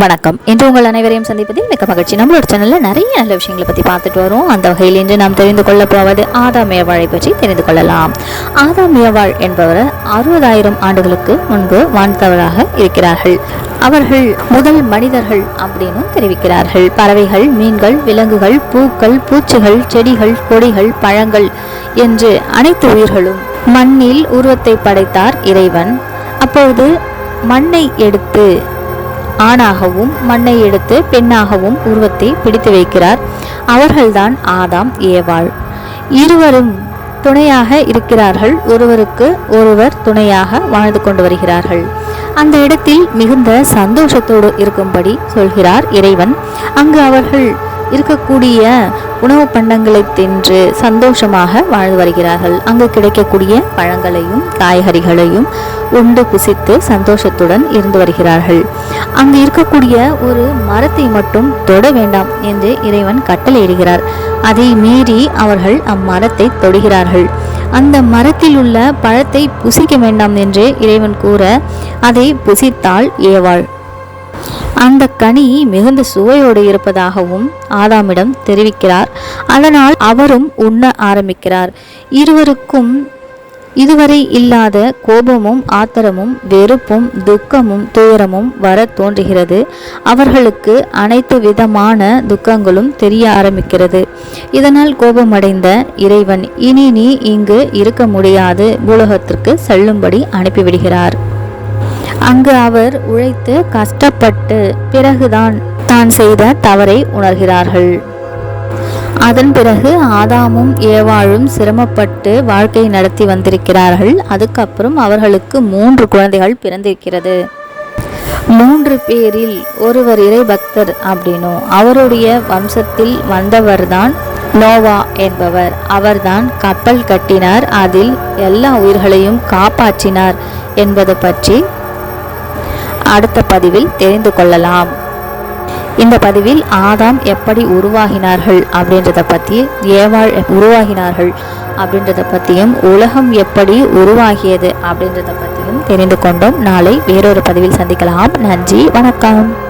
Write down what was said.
வணக்கம். இன்று உங்கள் அனைவரையும் சந்திப்பதில் மிக்க மகிழ்ச்சி. நம்மளோட சேனலில் நிறைய நல்ல விஷயங்களை பற்றி பார்த்துட்டு வரோம். அந்த வகையில் இன்று நாம் தெரிந்து கொள்ளப் போவது ஆதாம் ஏவாளை பற்றி தெரிந்து கொள்ளலாம். ஆதாம் ஏவாள் என்பவர் அறுபதாயிரம் ஆண்டுகளுக்கு முன்பு வாழ்ந்தவராக இருக்கிறார்கள். அவர்கள் முதல் மனிதர்கள் அப்படின்னு தெரிவிக்கிறார்கள். பறவைகள் மீன்கள் விலங்குகள் பூக்கள் பூச்சிகள் செடிகள் கொடிகள் பழங்கள் என்று அனைத்து உயிர்களும் மண்ணில் உருவத்தை படைத்தார் இறைவன். அப்போது மண்ணை எடுத்து ஆணாகவும் மண்ணை எடுத்து பெண்ணாகவும் உருவத்தை பிடித்து வைக்கிறார். அவர்கள்தான் ஆதாம் ஏவாள். இருவரும் துணையாக இருக்கிறார்கள். ஒருவருக்கு ஒருவர் துணையாக வாழ்ந்து கொண்டு வருகிறார்கள். அந்த இடத்தில் மிகுந்த சந்தோஷத்தோடு இருக்கும்படி சொல்கிறார் இறைவன். அங்கு அவர்கள் இருக்கக்கூடிய உணவு பண்டங்களை தின்று சந்தோஷமாக வாழ்ந்து வருகிறார்கள். அங்கு கிடைக்கக்கூடிய பழங்களையும் காய்கறிகளையும் உண்டு புசித்து சந்தோஷத்துடன் இருந்து வருகிறார்கள். அங்கு இருக்கக்கூடிய ஒரு மரத்தை மட்டும் தொட வேண்டாம் என்று இறைவன் கட்டளையிடுகிறார். அதை மீறி அவர்கள் அம்மரத்தை தொடுகிறார்கள். அந்த மரத்தில் உள்ள பழத்தை புசிக்க வேண்டாம் என்று இறைவன் கூற அதை புசித்தால் ஏவாள். அந்த கனி மிகுந்த சுவையோடு இருப்பதாகவும் ஆதாமிடம் தெரிவிக்கிறார். அதனால் அவரும் உண்ண ஆரம்பிக்கிறார். இருவருக்கும் இதுவரை இல்லாத கோபமும் ஆத்திரமும் வெறுப்பும் துக்கமும் துயரமும் வர தோன்றுகிறது. அவர்களுக்கு அனைத்து விதமான துக்கங்களும் தெரிய ஆரம்பிக்கிறது. இதனால் கோபமடைந்த இறைவன் இனி நீ இங்கு இருக்க முடியாது. பூலோகத்திற்கு செல்லும்படி அனுப்பிவிடுகிறார். அங்கு அவர் உழைத்து கஷ்டப்பட்டு பிறகுதான் தான் செய்த தவறை உணர்கிறார்கள். அதன் பிறகு ஆதாமும் ஏவாழும் சிரமப்பட்டு வாழ்க்கை நடத்தி வந்திருக்கிறார்கள். அதுக்கப்புறம் அவர்களுக்கு மூன்று குழந்தைகள் பிறந்திருக்கிறது. மூன்று பேரில் ஒருவர் இறை பக்தர் அப்படின்னும் அவருடைய வம்சத்தில் வந்தவர்தான் நோவா என்பவர். அவர்தான் கப்பல் கட்டினார். அதில் எல்லா உயிர்களையும் காப்பாற்றினார் என்பது பற்றி அடுத்த பதிவில் தெரிந்து கொள்ளலாம். இந்த பதிவில் ஆதாம் எப்படி உருவாகினார்கள் அப்படின்றத பற்றி ஏவாள் உருவாகினார்கள் அப்படின்றத பற்றியும் உலகம் எப்படி உருவாகியது அப்படின்றத பற்றியும் தெரிந்து கொண்டோம். நாளை வேறொரு பதிவில் சந்திக்கலாம். நன்றி வணக்கம்.